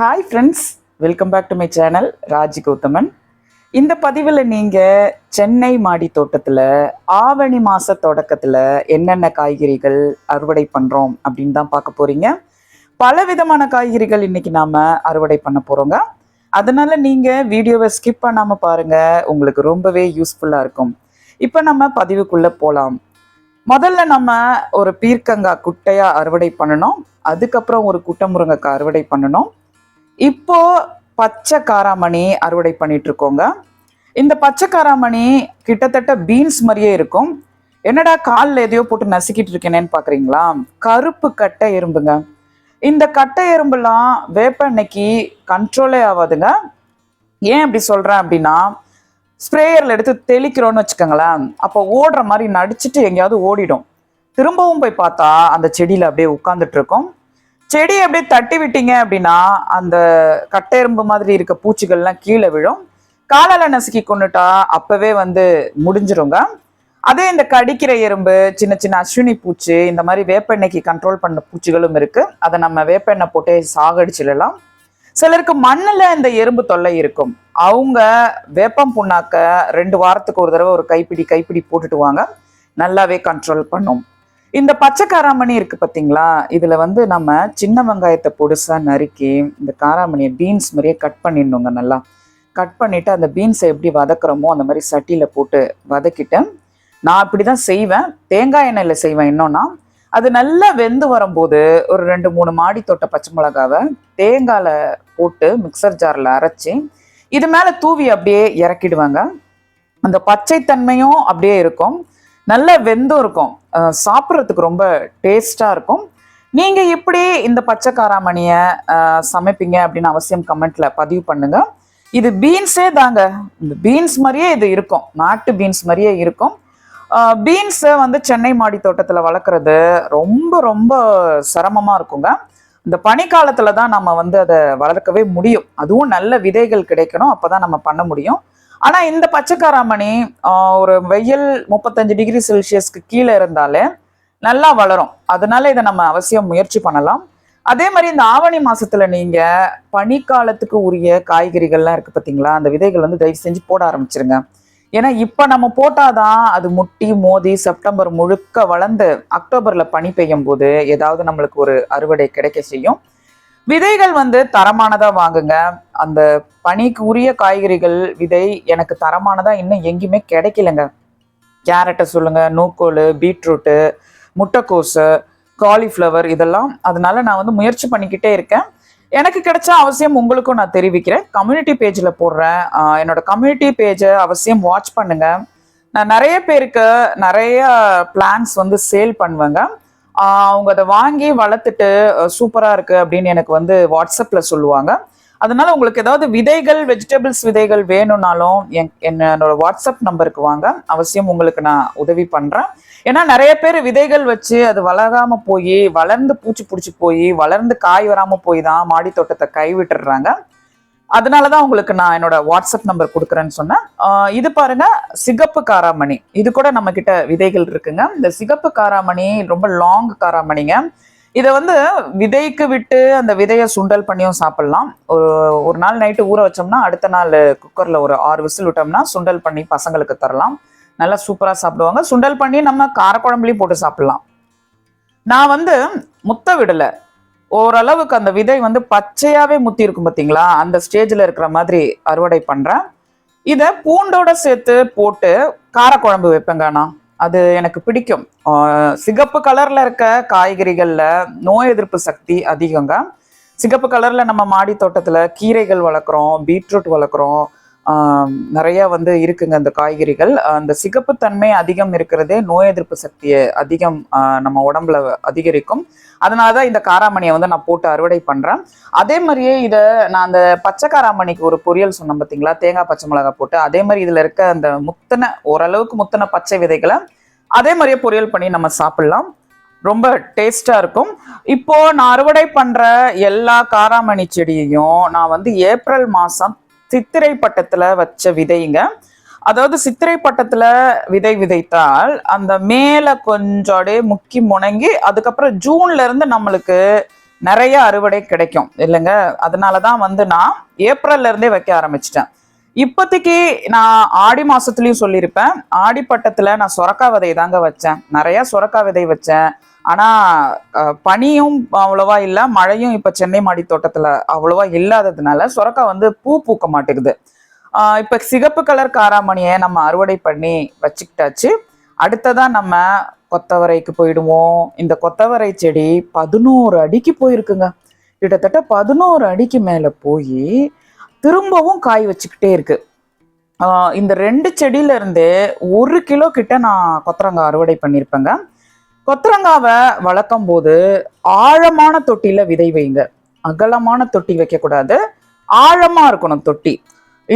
Hi friends welcome back to my channel Raji Gauthaman இந்த பதிவில் நீங்கள் சென்னை மாடி தோட்டத்தில் ஆவணி மாத தொடக்கத்தில் என்னென்ன காய்கறிகள் அறுவடை பண்ணுறோம் அப்படின்னு தான் பார்க்க போகிறீங்க பல விதமான காய்கறிகள் இன்னைக்கு நாம் அறுவடை பண்ண போகிறோங்க அதனால் நீங்கள் வீடியோவை ஸ்கிப் பண்ணாமல் பாருங்கள் உங்களுக்கு ரொம்பவே யூஸ்ஃபுல்லாக இருக்கும். இப்போ நம்ம பதிவுக்குள்ளே போகலாம் முதல்ல நம்ம ஒரு பீர்க்கங்காய் குட்டையாக அறுவடை பண்ணணும். அதுக்கப்புறம் ஒரு குட்டை முருங்கைக்காய் அறுவடை பண்ணணும். இப்போ பச்சை காராமணி அறுவடை பண்ணிட்டு இருக்கோங்க இந்த பச்சை காராமணி கிட்டத்தட்ட பீன்ஸ் மாதிரியே இருக்கும். என்னடா காலில் எதையோ போட்டு நசுக்கிட்டு இருக்கேனேன்னு பார்க்குறீங்களா கருப்பு கட்டை எறும்புங்க. இந்த கட்டை எறும்புலாம் வேப்ப எண்ணெய்க்கு கண்ட்ரோலே ஆகாதுங்க ஏன் அப்படி சொல்கிறேன் அப்படின்னா ஸ்ப்ரேயரில் எடுத்து தெளிக்கிறோன்னு வச்சுக்கோங்களேன். அப்போ ஓடுற மாதிரி நடிச்சுட்டு எங்கேயாவது ஓடிடும். திரும்பவும் போய் பார்த்தா அந்த செடியில் அப்படியே உட்காந்துட்டு இருக்கும். செடியை அப்படியே தட்டி விட்டீங்க அப்படின்னா அந்த கட்டெரும்பு மாதிரி இருக்க பூச்சிகள்லாம் கீழே விழும். காலால் நசுக்கி கொண்டுட்டா அப்பவே வந்து முடிஞ்சிருங்க. அதே இந்த கடிக்கிற எறும்பு சின்ன சின்ன அஸ்வினி பூச்சி இந்த மாதிரி வேப்பெண்ணெய்க்கு கண்ட்ரோல் பண்ண பூச்சிகளும் இருக்கு. அதை நம்ம வேப்பெண்ணெய் போட்டே சாகடிச்சிடலாம் சிலருக்கு மண்ணில் இந்த எறும்பு தொல்லை இருக்கும். அவங்க வேப்பம் புண்ணாக்க ரெண்டு வாரத்துக்கு ஒரு தடவை ஒரு கைப்பிடி கைப்பிடி போட்டுட்டு வாங்க. நல்லாவே கண்ட்ரோல் பண்ணும். இந்த பச்சை காராமணி இருக்கு பார்த்தீங்களா இதில் வந்து நம்ம சின்ன வெங்காயத்தை பொடிசாக நறுக்கி இந்த காராமணியை பீன்ஸ் மாதிரியே கட் பண்ணிடணுங்க நல்லா. கட் பண்ணிட்டு அந்த பீன்ஸை எப்படி வதக்குறோமோ அந்த மாதிரி சட்டியில் போட்டு வதக்கிட்டு நான் அப்படி தான் செய்வேன். தேங்காய் எண்ணெயில் செய்வேன் இன்னொன்னா. அது நல்லா வெந்து வரும்போது ஒரு ரெண்டு மூணு மாடி தொட்ட பச்சை மிளகாவை தேங்காயில் போட்டு மிக்சர் ஜாரில் அரைச்சி இது மேலே தூவி அப்படியே இறக்கிடுவாங்க. அந்த பச்சைத்தன்மையும் அப்படியே இருக்கும். நல்ல வெந்தும் இருக்கும். சாப்பிட்றதுக்கு ரொம்ப டேஸ்டாக இருக்கும். நீங்கள் எப்படி இந்த பச்சை காராமணியை சமைப்பீங்க அப்படின்னு அவசியம் கமெண்ட்ல பதிவு பண்ணுங்க. இது பீன்ஸே தாங்க. இந்த பீன்ஸ் மாதிரியே இது இருக்கும். நாட்டு பீன்ஸ் மாதிரியே இருக்கும். பீன்ஸை வந்து சென்னை மாடி தோட்டத்தில் வளர்க்குறது ரொம்ப ரொம்ப சிரமமாக இருக்குங்க. இந்த பனிக்காலத்தில் தான் நம்ம வந்து அதை வளர்க்கவே முடியும். அதுவும் நல்ல விதைகள் கிடைக்கணும். அப்போ தான் நம்ம பண்ண முடியும். ஆனால் இந்த பச்சைக்காராமணி ஒரு வெயில் முப்பத்தஞ்சு டிகிரி செல்சியஸ்க்கு கீழே இருந்தாலே நல்லா வளரும். அதனால இதை நம்ம அவசியம் முயற்சி பண்ணலாம். அதே மாதிரி இந்த ஆவணி மாசத்துல நீங்க பனிக்காலத்துக்கு உரிய காய்கறிகள்லாம் இருக்கு பார்த்தீங்களா அந்த விதைகள் வந்து தயவு செஞ்சு போட ஆரம்பிச்சிருங்க. ஏன்னா இப்போ நம்ம போட்டாதான் அது முட்டி மோதி செப்டம்பர் முழுக்க வளர்ந்து அக்டோபர்ல பனி பெய்யும் போது ஏதாவது நம்மளுக்கு ஒரு அறுவடை கிடைக்க செய்யும். விதைகள் வந்து தரமானதா வாங்குங்க. அந்த பனிக்கு உரிய காய்கறிகள் விதை எனக்கு தரமானதா இன்னும் எங்கேயுமே கிடைக்கலங்க. கேரட்டை சொல்லுங்க நூக்கோல் பீட்ரூட்டு முட்டைக்கோஸு காலிஃப்ளவர் இதெல்லாம் அதனால நான் வந்து முயற்சி பண்ணிக்கிட்டே இருக்கேன். எனக்கு கிடைச்ச அவசியம் உங்களுக்கும் நான் தெரிவிக்கிறேன். கம்யூனிட்டி பேஜில் போடுறேன். என்னோட கம்யூனிட்டி பேஜை அவசியம் வாட்ச் பண்ணுங்க. நான் நிறைய பேருக்கு நிறைய பிளான்ஸ் வந்து சேல் பண்ணுவேங்க. அவங்க அதை வாங்கி வளர்த்துட்டு சூப்பராக இருக்குது அப்படின்னு எனக்கு வந்து வாட்ஸ்அப்பில் சொல்லுவாங்க. அதனால உங்களுக்கு ஏதாவது விதைகள் வெஜிடபிள்ஸ் விதைகள் வேணும்னாலும் என் என்னோட வாட்ஸ்அப் நம்பருக்கு வாங்க. அவசியம் உங்களுக்கு நான் உதவி பண்ணுறேன் ஏன்னா நிறைய பேர் விதைகள் வச்சு அது வளராமல் போய் வளர்ந்து பூச்சி பிடிச்சி போய் வளர்ந்து காய் வராமல் போய் தான் மாடி தோட்டத்தை கைவிட்டுடுறாங்க அதனால தான் உங்களுக்கு நான் என்னோட வாட்ஸ்அப் நம்பர் கொடுக்குறேன்னு சொன்னேன். இது பாருங்க சிகப்பு காராமணி. இது கூட நம்ம கிட்ட விதைகள் இருக்குங்க. இந்த சிகப்பு காராமணி ரொம்ப லாங் காராமணிங்க. இதை வந்து விதைக்கு விட்டு அந்த விதையை சுண்டல் பண்ணியும் சாப்பிடலாம். ஒரு ஒரு நாள் நைட்டு ஊற வச்சோம்னா அடுத்த நாள் குக்கரில் ஒரு ஆறு விசில் விட்டோம்னா சுண்டல் பண்ணி பசங்களுக்கு தரலாம். நல்லா சூப்பராக சாப்பிடுவாங்க. சுண்டல் பண்ணி நம்ம காரக்குழம்புலையும் போட்டு சாப்பிடலாம். நான் வந்து முத்த விடலை. ஓரளவுக்கு அந்த விதை வந்து பச்சையாவே முத்தி இருக்கும் பார்த்தீங்களா அந்த ஸ்டேஜில் இருக்கிற மாதிரி அறுவடை பண்ணுறேன் இதை பூண்டோட சேர்த்து போட்டு காரக்குழம்பு வைப்பேங்க நான் அது எனக்கு பிடிக்கும். சிகப்பு கலரில் இருக்க காய்கறிகளில் நோய் எதிர்ப்பு சக்தி அதிகங்க. சிகப்பு கலரில் நம்ம மாடி தோட்டத்தில் கீரைகள் வளர்க்குறோம் பீட்ரூட் வளர்க்குறோம் நிறைய வந்து இருக்குங்க அந்த காய்கறிகள். அந்த சிகப்பு தன்மை அதிகம் இருக்கிறதே நோய் எதிர்ப்பு சக்தியை அதிகம் நம்ம உடம்புல அதிகரிக்கும். அதனால தான் இந்த காராமணியை வந்து நான் போட்டு அறுவடை பண்ணுறேன் அதே மாதிரியே இதை நான் அந்த பச்சை காராமணிக்கு ஒரு பொரியல் சொன்னேன் பார்த்தீங்களா தேங்காய் பச்சை மிளகாய் போட்டு. அதே மாதிரி இதில் இருக்க அந்த முத்தன ஓரளவுக்கு முத்தன பச்சை விதைகளை அதே மாதிரியே பொரியல் பண்ணி நம்ம சாப்பிடலாம். ரொம்ப டேஸ்டாக இருக்கும். இப்போ நான் அறுவடை பண்ணுற எல்லா காராமணி செடியையும் நான் வந்து ஏப்ரல் மாதம் சித்திரை பட்டத்துல வச்ச விதைங்க. அதாவது சித்திரை பட்டத்துல விதை விதைத்தால் அந்த மேல கொஞ்சம் அப்படியே முக்கி முணங்கி அதுக்கப்புறம் ஜூன்ல இருந்து நம்மளுக்கு நிறைய அறுவடை கிடைக்கும். இல்லைங்க? அதனால தான் வந்து நான் ஏப்ரல்ல இருந்தே வைக்க ஆரம்பிச்சிட்டேன். இப்போதைக்கு நான் ஆடி மாசத்துலயும் சொல்லியிருப்பேன். ஆடி பட்டத்துல நான் சொரக்கா விதை தாங்க வச்சேன். நிறைய சுரக்கா விதை வச்சேன். ஆனால் பனியும் அவ்வளோவா இல்லை மழையும் இப்போ சென்னை மாடி தோட்டத்தில் அவ்வளோவா இல்லாததுனால சுரக்கா வந்து பூ பூக்க மாட்டேங்குது. இப்போ சிகப்பு கலர் காராமணியை நம்ம அறுவடை பண்ணி வச்சுக்கிட்டாச்சு. அடுத்ததான் நம்ம கொத்தவரைக்கு போயிடுவோம். இந்த கொத்தவரை செடி பதினோரு அடிக்கு போயிருக்குங்க. கிட்டத்தட்ட பதினோரு அடிக்கு மேலே போய் திரும்பவும் காய் வச்சுக்கிட்டே இருக்கு. இந்த ரெண்டு செடியிலேருந்து ஒரு கிலோ கிட்ட நான் கொத்தரங்காய் அறுவடை பண்ணியிருப்பேங்க கொத்தரங்காவை வளர்க்கும் போது ஆழமான தொட்டியில விதை வைங்க அகலமான தொட்டி வைக்கக்கூடாது. ஆழமா இருக்கணும் தொட்டி.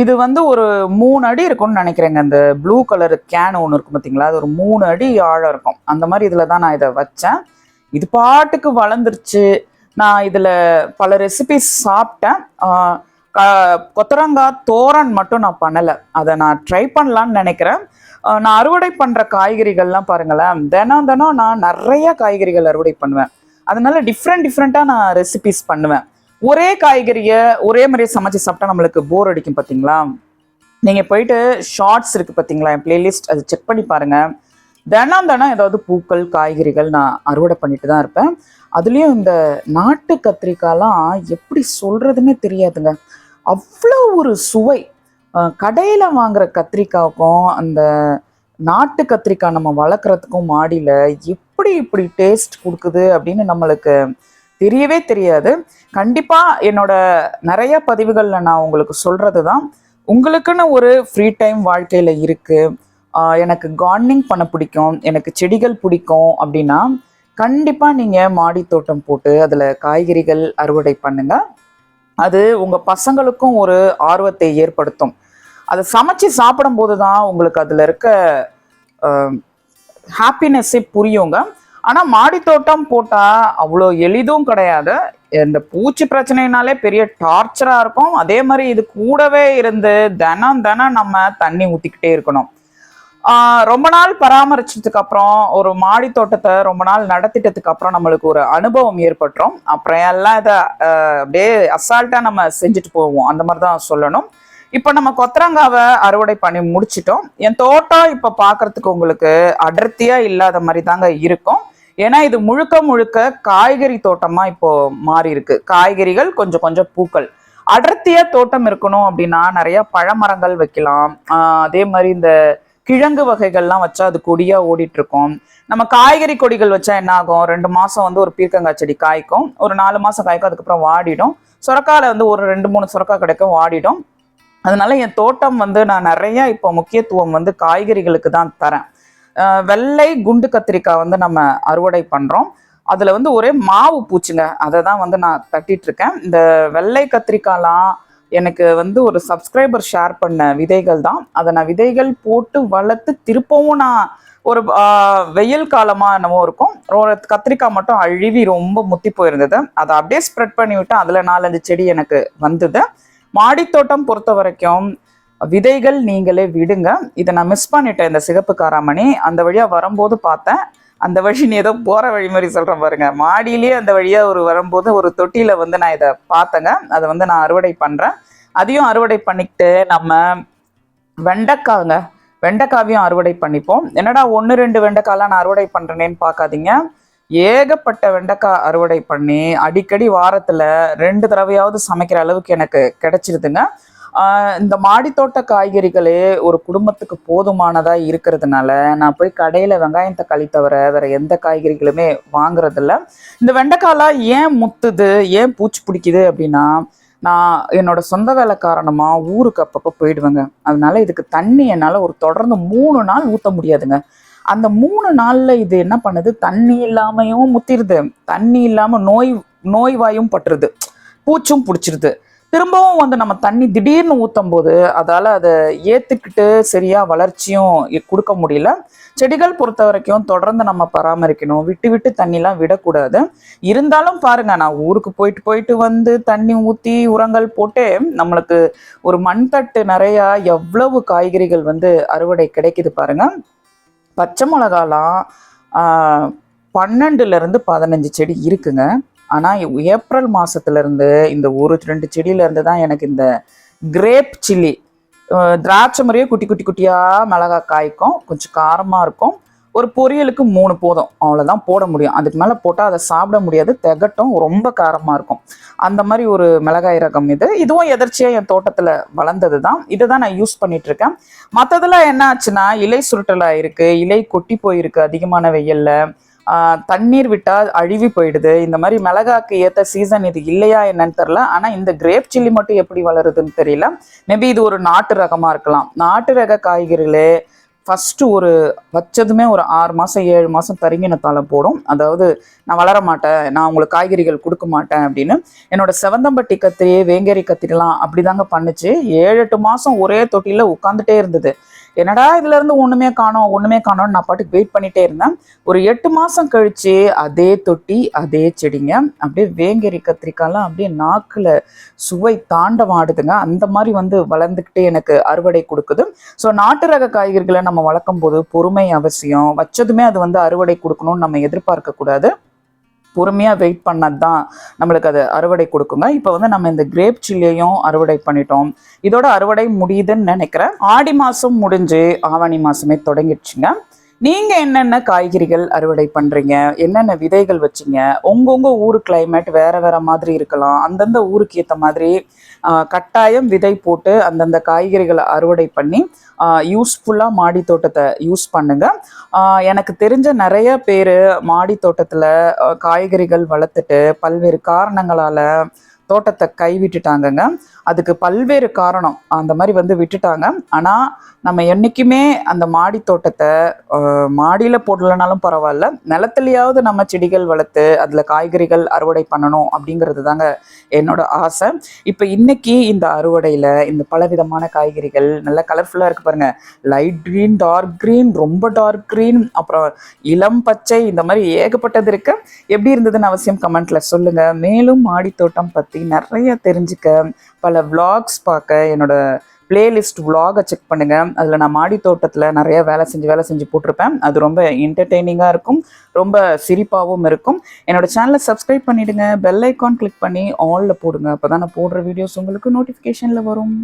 இது வந்து ஒரு மூணு அடி இருக்கும்னு நினைக்கிறேங்க. அந்த ப்ளூ கலர் கேன் ஒன்று இருக்கும் பார்த்தீங்களா அது ஒரு மூணு அடி ஆழம் இருக்கும். அந்த மாதிரி இதில் தான் நான் இதை வச்சேன். இது பாட்டுக்கு வளர்ந்துருச்சு. நான் இதில் பல ரெசிபிஸ் சாப்பிட்டேன். கொத்தரங்காய் தோரன் மட்டும் நான் பண்ணலை. அதை நான் ட்ரை பண்ணலான்னு நினைக்கிறேன். நான் அறுவடை பண்ணுற காய்கறிகள்லாம் பாருங்களேன் தினம் தினம் நான் நிறைய காய்கறிகள் அறுவடை பண்ணுவேன். அதனால டிஃப்ரெண்ட் டிஃப்ரெண்ட்டாக நான் ரெசிபிஸ் பண்ணுவேன். ஒரே காய்கறியை ஒரே மாதிரி சமைச்சு சாப்பிட்டா நம்மளுக்கு போர் அடிக்கும் பார்த்தீங்களா நீங்கள் போயிட்டு ஷார்ட்ஸ் இருக்குது பார்த்தீங்களா என் பிளேலிஸ்ட் அது செக் பண்ணி பாருங்கள் தினம் தினம் ஏதாவது பூக்கள் காய்கறிகள் நான் அறுவடை பண்ணிட்டு தான் இருப்பேன். அதுலேயும் இந்த நாட்டு கத்திரிக்காய்லாம் எப்படி சொல்கிறதுனே தெரியாதுங்க. அவ்வளோ ஒரு சுவை. கடையில் வாங்குற கத்திரிக்காய்க்கும் அந்த நாட்டு கத்திரிக்காய் நம்ம வளர்க்குறதுக்கும் மாடியில் எப்படி இப்படி டேஸ்ட் கொடுக்குது அப்படின்னு நம்மளுக்கு தெரியவே தெரியாது. கண்டிப்பாக என்னோட நிறைய பதிவுகளில் நான் உங்களுக்கு சொல்கிறது தான் உங்களுக்குன்னு ஒரு ஃப்ரீ டைம் வாழ்க்கையில் இருக்குது எனக்கு கார்டனிங் பண்ண பிடிக்கும். எனக்கு செடிகள் பிடிக்கும் அப்படின்னா கண்டிப்பாக நீங்கள் மாடி தோட்டம் போட்டு அதில் காய்கறிகள் அறுவடை பண்ணுங்கள் அது உங்கள் பசங்களுக்கும் ஒரு ஆர்வத்தை ஏற்படுத்தும். அதை சமைச்சு சாப்பிடும்போது தான் உங்களுக்கு அதில் இருக்க ஹாப்பினஸ்ஸே புரியுங்க. ஆனால் மாடி தோட்டம் போட்டால் அவ்வளோ எளிதும் கிடையாது. இந்த பூச்சி பிரச்சனைனாலே பெரிய டார்ச்சராக இருக்கும். அதே மாதிரி இது கூடவே இருந்து தினம் தினம் நம்ம தண்ணி ஊற்றிக்கிட்டே இருக்கணும். ரொம்ப நாள் பராமரிச்சதுக்கு அப்புறம் ஒரு மாடி தோட்டத்தை ரொம்ப நாள் நடத்திட்டதுக்கு அப்புறம் நம்மளுக்கு ஒரு அனுபவம் ஏற்பட்டுரும். அப்புறம் எல்லாம் இதை அப்படியே அசால்ட்டாக நம்ம செஞ்சுட்டு போவோம். அந்த மாதிரி தான் சொல்லணும். இப்போ நம்ம கொத்தரங்காவை அறுவடை பண்ணி முடிச்சிட்டோம். என் தோட்டம் இப்போ பார்க்கறதுக்கு உங்களுக்கு அடர்த்தியா இல்லாத மாதிரி தாங்க இருக்கும். ஏன்னா இது முழுக்க முழுக்க காய்கறி தோட்டமா இப்போ மாறி இருக்கு. காய்கறிகள் கொஞ்சம் கொஞ்சம் பூக்கள். அடர்த்தியா தோட்டம் இருக்கணும் அப்படின்னா நிறைய பழமரங்கள் வைக்கலாம். அதே மாதிரி இந்த கிழங்கு வகைகள்லாம் வச்சா அது கொடியா ஓடிட்டு இருக்கும் நம்ம காய்கறி கொடிகள் வச்சா என்ன ஆகும்? ரெண்டு மாசம் வந்து ஒரு பீர்க்கங்காய் செடி காய்க்கும். ஒரு நாலு மாசம் காய்க்கும் அதுக்கப்புறம் வாடிடும். சுரக்கால வந்து ஒரு ரெண்டு மூணு சுரக்காய் கிடைக்கும் வாடிடும். அதனால என் தோட்டம் வந்து நான் நிறைய இப்போ முக்கியத்துவம் வந்து காய்கறிகளுக்கு தான் தரேன். வெள்ளை குண்டு கத்திரிக்காய் வந்து நம்ம அறுவடை பண்ணுறோம் அதில் வந்து ஒரே மாவு பூச்சிங்க. அதை தான் வந்து நான் தட்டிட்டு இருக்கேன். இந்த வெள்ளை கத்திரிக்காய்லாம் எனக்கு வந்து ஒரு சப்ஸ்கிரைபர் ஷேர் பண்ண விதைகள் தான். அதை நான் விதைகள் போட்டு வளர்த்து திருப்பவும் நான் ஒரு வெயில் காலமாக என்னமோ இருக்கும். ஒரு கத்திரிக்காய் மட்டும் அழுவி ரொம்ப முத்தி போயிருந்தது. அதை அப்படியே ஸ்ப்ரெட் பண்ணி விட்டு அதில் நாலஞ்சு செடி எனக்கு வந்தது. மாடித்தோட்டம் பொறுத்த வரைக்கும் விதைகள் நீங்களே விடுங்க. இதை நான் மிஸ் பண்ணிட்டேன் இந்த சிகப்பு காராமணி. அந்த வழியாக வரும்போது பார்த்தேன். அந்த வழி நீ ஏதோ போகிற வழி மாதிரி சொல்கிறேன் பாருங்க. மாடியிலேயே அந்த வழியாக ஒரு வரும்போது ஒரு தொட்டியில் வந்து நான் இதை பார்த்தேங்க. அதை வந்து நான் அறுவடை பண்ணுறேன் அதையும் அறுவடை பண்ணிக்கிட்டு நம்ம வெண்டைக்காங்க வெண்டைக்காவையும் அறுவடை பண்ணிப்போம். என்னடா ஒன்று ரெண்டு வெண்டைக்காலாம் நான் அறுவடை பண்ணுறேனேன்னு பார்க்காதீங்க. ஏகப்பட்ட வெண்டைக்காய் அறுவடை பண்ணி அடிக்கடி வாரத்தில் ரெண்டு தடவையாவது சமைக்கிற அளவுக்கு எனக்கு கிடைச்சிருதுங்க. இந்த மாடித்தோட்ட காய்கறிகளே ஒரு குடும்பத்துக்கு போதுமானதாக இருக்கிறதுனால நான் போய் கடையில் வெங்காயம் தக்காளி தவிர வேறு எந்த காய்கறிகளுமே வாங்குறதில்ல. இந்த வெண்டைக்காயெலாம் ஏன் முத்துது ஏன் பூச்சி பிடிக்குது அப்படின்னா நான் என்னோட சொந்த வேலை காரணமாக ஊருக்கு அப்பப்போ போயிடுவேங்க. அதனால இதுக்கு தண்ணி என்னால் ஒரு தொடர்ந்து மூணு நாள் ஊற்ற முடியாதுங்க. அந்த மூணு நாளில் இது என்ன பண்ணுது? தண்ணி இல்லாமையும் முத்திருது. தண்ணி இல்லாமல் நோய் நோய்வாயும் பட்டுருது. பூச்சும் பிடிச்சிருது. திரும்பவும் வந்து நம்ம தண்ணி திடீர்னு ஊற்றும் போது அதால அதை ஏற்றுக்கிட்டு சரியா வளர்ச்சியும் கொடுக்க முடியல. செடிகள் பொறுத்த வரைக்கும் தொடர்ந்து நம்ம பராமரிக்கணும். விட்டு விட்டு தண்ணிலாம் விடக்கூடாது. இருந்தாலும் பாருங்க நான் ஊருக்கு போயிட்டு போயிட்டு வந்து தண்ணி ஊற்றி உரங்கள் போட்டு நம்மளுக்கு ஒரு மண்தட்டு நிறையா எவ்வளவு காய்கறிகள் வந்து அறுவடை கிடைக்குது பாருங்க. பச்சை மிளகாலாம் பன்னெண்டுலேருந்து பதினஞ்சு செடி இருக்குங்க. ஆனால் ஏப்ரல் மாதத்துலேருந்து இந்த ஒரு ரெண்டு செடியிலேருந்து தான் எனக்கு இந்த கிரேப் சில்லி திராட்சை மாதிரியே குட்டி குட்டி குட்டியாக மிளகா காய்க்கும். கொஞ்சம் காரமாக இருக்கும். ஒரு பொரியலுக்கு மூணு போதும். அவ்வளோதான் போட முடியும். அதுக்கு மேலே போட்டால் அதை சாப்பிட முடியாது. திகட்டும். ரொம்ப காரமாக இருக்கும். அந்த மாதிரி ஒரு மிளகாய் ரகம் இது. இதுவும் எதர்ச்சியாக என் தோட்டத்தில் வளர்ந்தது தான் இதை தான் நான் யூஸ் பண்ணிட்டு இருக்கேன் மற்றதெல்லாம் என்ன ஆச்சுன்னா இலை சுருட்டலாக இருக்கு. இலை கொட்டி போயிருக்கு அதிகமான வெயிலில். தண்ணீர் விட்டால் அழுவி போயிடுது. இந்த மாதிரி மிளகாக்கு ஏற்ற சீசன் இது இல்லையா என்னன்னு தெரில ஆனால் இந்த கிரேப் சில்லி மட்டும் எப்படி வளருதுன்னு தெரியல. மேபி இது ஒரு நாட்டு ரகமாக இருக்கலாம். நாட்டு ரக காய்கறிகளே ஃபஸ்ட்டு ஒரு வச்சதுமே ஒரு ஆறு மாதம் ஏழு மாதம் தரிங்கினத்தால போடும். அதாவது நான் வளர மாட்டேன் நான் உங்களுக்கு காய்கறிகள் கொடுக்க மாட்டேன் அப்படின்னு. என்னோட செவந்தம்பட்டி கத்திரி வேங்கேரி கத்திரிலாம் அப்படிதாங்க பண்ணுச்சு. ஏழு எட்டு மாதம் ஒரே தொட்டியில் உட்காந்துட்டே இருந்தது. என்னடா இதுல இருந்து ஒண்ணுமே காணோம் ஒண்ணுமே காணோம்னு நான் பாட்டுக்கு வெயிட் பண்ணிட்டே இருந்தேன். ஒரு எட்டு மாசம் கழிச்சு அதே தொட்டி அதே செடிங்க. அப்படியே வேங்கெரி கத்திரிக்காய்லாம் அப்படியே நாக்குல சுவை தாண்டவம் ஆடுதுங்க. அந்த மாதிரி வந்து வளர்ந்துக்கிட்டே எனக்கு அறுவடை கொடுக்குது. ஸோ நாட்டு ரக காய்கறிகளை நம்ம வளர்க்கும் போது பொறுமை அவசியம். வச்சதுமே அது வந்து அறுவடை கொடுக்கணும்னு நம்ம எதிர்பார்க்க கூடாது பொறுமையாக வெயிட் பண்ணது தான் நம்மளுக்கு அது அறுவடை கொடுக்குங்க. இப்போ வந்து நம்ம இந்த கிரேப் சில்லியையும் அறுவடை பண்ணிட்டோம். இதோட அறுவடை முடியுதுன்னு நினைக்கிறேன். ஆடி மாதம் முடிஞ்சு ஆவணி மாதமே தொடங்கிடுச்சுங்க. நீங்கள் என்னென்ன காய்கறிகள் அறுவடை பண்ணுறீங்க என்னென்ன விதைகள் வச்சீங்க? உங்கவுங்க ஊர் கிளைமேட் வேற வேற மாதிரி இருக்கலாம். அந்தந்த ஊருக்கு ஏற்ற மாதிரி கட்டாயம் விதை போட்டு அந்தந்த காய்கறிகளை அறுவடை பண்ணி யூஸ்ஃபுல்லாக மாடி தோட்டத்தை யூஸ் பண்ணுங்க. எனக்கு தெரிஞ்ச நிறைய பேர் மாடி தோட்டத்தில் காய்கறிகள் வளர்த்துட்டு பல்வேறு காரணங்களால் தோட்டத்தை கைவிட்டுட்டாங்கங்க. அதுக்கு பல்வேறு காரணம் அந்த மாதிரி வந்து விட்டுட்டாங்க. ஆனால் நம்ம என்றைக்குமே அந்த மாடி தோட்டத்தை மாடியில் போடலைனாலும் போடலனாலும் பரவாயில்ல. நிலத்துலையாவது நம்ம செடிகள் வளர்த்து அதில் காய்கறிகள் அறுவடை பண்ணணும் அப்படிங்கிறது தாங்க என்னோட ஆசை. இப்போ இன்னைக்கு இந்த அறுவடையில் இந்த பலவிதமான காய்கறிகள் நல்லா கலர்ஃபுல்லாக இருக்குது பாருங்கள் லைட் க்ரீன் டார்க் க்ரீன் ரொம்ப டார்க் க்ரீன் அப்புறம் இளம் பச்சை இந்த மாதிரி ஏகப்பட்டது இருக்குது எப்படி இருந்ததுன்னு அவசியம் கமெண்ட்டில் சொல்லுங்கள் மேலும் மாடி தோட்டம் பற்றி நிறைய தெரிஞ்சுக்க. பல விளாக்ஸ் பார்க்க என்னோட பிளேலிஸ்ட் vlog-அ செக் பண்ணுங்கள் அதில் நான் மாடி தோட்டத்தில் நிறைய வேலை செஞ்சு வேலை செஞ்சு போட்டிருப்பேன். அது ரொம்ப என்டர்டெய்னிங்காக இருக்கும். ரொம்ப சிரிப்பாகவும் இருக்கும். என்னோட சேனலை சப்ஸ்கிரைப் பண்ணிவிடுங்க பெல் ஐக்கான் கிளிக் பண்ணி ஆலில் போடுங்க. அப்போ தான் நான் போடுற வீடியோஸ் உங்களுக்கு நோட்டிஃபிகேஷனில் வரும்.